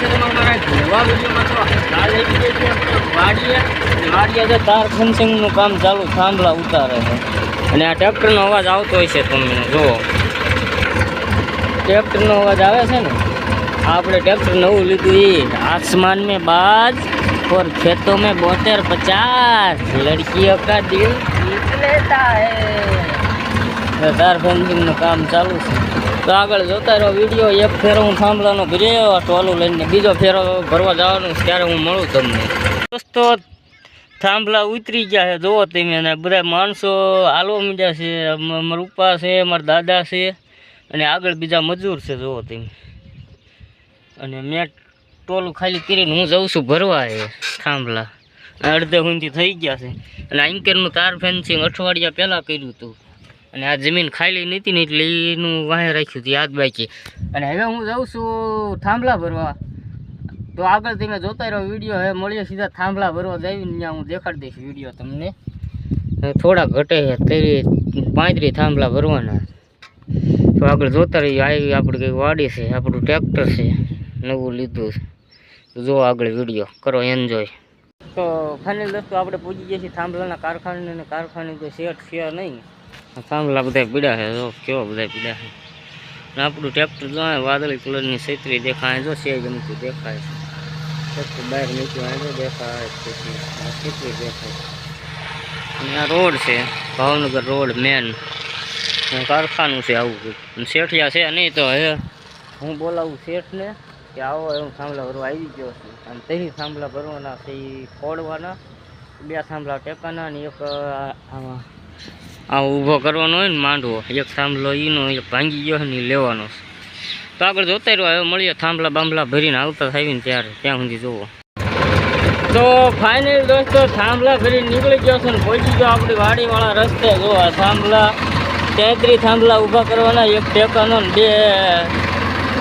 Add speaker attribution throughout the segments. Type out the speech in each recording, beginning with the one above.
Speaker 1: છે તમારે મારા નવા વિડીયોમાં તો હાલ આવી ગઈ છે વાડીએ વાડીએ તો તાર ફેન્સિંગનું કામ ચાલુ થાંભલા ઉતારે છે અને આ ટ્રેક્ટરનો અવાજ આવતો હોય છે તમને જુઓ ટ્રેક્ટરનો અવાજ આવે છે ને આ આપણે ટ્રેક્ટર નવું લીધું એ આસમાન में बाज और खेतों में बोतेर पचास लड़कियों का दिल जीत लेता है તાર ફેન્સિંગનું કામ ચાલુ છે તો આગળ જોતા રહ્યો વીડિયો એક ફેરો હું થાંભલાનો ભર્યો, ટોલું લઈને બીજો ફેરો ભરવા જવાનું ત્યારે હું મળું તમને. દોસ્તો, થાંભલા ઉતરી ગયા છે, જુઓ તમે અને બધા માણસો આલો મીડ્યા છે મારા ઉપા છે મારા દાદા છે, અને આગળ બીજા મજૂર છે, જુઓ તમે. અને મેં ટોલું ખાલી કરીને હું જઉં છું ભરવા એ થાંભલા. અડધે સુધી થઈ ગયા છે. અને આંકેરનું તાર ફેન્સિંગ અઠવાડિયા પહેલાં કર્યું હતું અને આ જમીન ખાલી નીતિ ને એટલે એનું વાહે રાખ્યું હતું, યાદ બાકી. અને હવે હું જાઉં છું થાંભલા ભરવા. તો આગળ તમે જોતા રહ્યો વીડિયો હવે મળીએ સીધા થાંભલા ભરવા જઈને ત્યાં હું દેખાડી દઈશ વીડિયો તમને. થોડા ઘટે છે તેરી પાંત્રીસ થાંભલા ભરવાના. તો આગળ જોતા રહીએ આવી આપણે કંઈક વાડી છે, આપણું ટ્રેક્ટર છે, નવું લીધું છે. જો આગળ વીડિયો, કરો એન્જોય તો ફાઇનલ દોસ્તો, આપણે પૂછી જઈએ છીએ થાંભલાના કારખાને કારખાને તો શેઠ છે નહીં. થાંભલા બધા પીડા છે, જો કેવા બધા પીડા છે. આપણું ટ્રેક્ટર જો વાદળી કલરની છત્રી દેખાય, જો છે ગમતું દેખાય છે. ટ્રેક્ટર બહાર નીકળ્યું જો દેખાય છત્રી દેખાય અને આ રોડ છે, ભાવનગર રોડ મેન કારખાનું છે આવું કંઈક. શેઠિયા છે નહીં તો હવે હું બોલાવું શેઠને કે આવો એવું થાંભલા ભરવા આવી ગયો છે. અને તેની થાંભલા ભરવાના છે ફોડવાના બે થાંભલા ટેકાના અને એક આમાં આ ઊભો કરવાનો હોય ને માંડવો. એક થાંભલો ઈનો, એક ભાંગી ગયો ને લેવાનો તો આગળ જોતા રહ્યો, હવે મળીએ થાંભલા બાંભલા ભરીને આવતા થાય ને ત્યારે, ત્યાં સુધી જોવો. તો ફાઇનલ દોસ્તો, થાંભલા ભરીને નીકળી ગયો છે ને પહોંચી ગયો આપણી વાડીવાળા રસ્તે. જો આ થાંભલા તેત્રીસ થાંભલા ઊભા કરવાના, એક ટેકાનો ને બે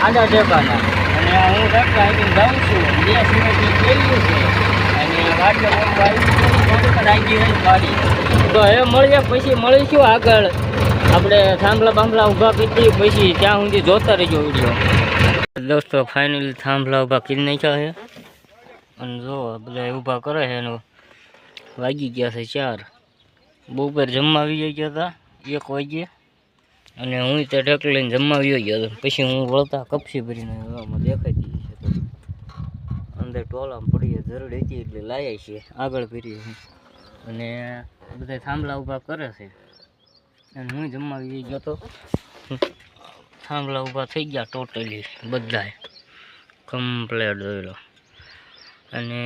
Speaker 1: આડા ટેકાના. અને હું ટેકા આવીને જાઉં છું બે સિમેન્ટ છે. તો હવે મળીએ, પછી મળીશું આગળ. આપણે થાંભલા બાંભલા ઊભા કરી પછી ત્યાં સુધી જોતા રહીજો વીડિયો. દોસ્તો ફાઇનલી થાંભલા ઊભા કરી નાખ્યા છે. અને જો બધા ઊભા કરે છે એનો. વાગી ગયા છે ચાર. બપોર જમવા આવી ગયા હતા, એક વાગ્યે. અને હું ત્યાં ઢેક લઈને જમવા આવી ગયો હતો. પછી હું વળતા કપસી ભરીને દેખાઈ તો અંદર ટોલામાં પડી જરૂર હતી એટલે લાયા છીએ. આગળ ફરીએ અને બધા થાંભલા ઊભા કરે છે. અને હું જમવા ગયો તો. થાંભલા ઊભા થઈ ગયા ટોટલી બધાએ કમ્પ્લેટ જોયેલો. અને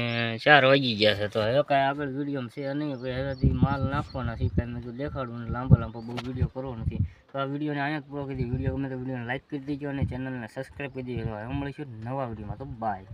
Speaker 1: ચાર વાગી ગયા છે તો હવે કાંઈ આગળ વિડીયોમાં છે નહીં ભાઈ હવેથી માલ નાખવાના છે, કાંઈ મેં કીધું દેખાડું લાંબા લાંબા બહુ વીડિયો કરવો નથી. તો આ વિડીયોને અહીંયા પૂરો કરી વીડિયો ગમે તો વિડીયોને લાઇક કરી દીજો અને ચેનલને સબસ્ક્રાઈબ કરી દીજો. હવે મળીશું નવા વિડીયોમાં તો બાય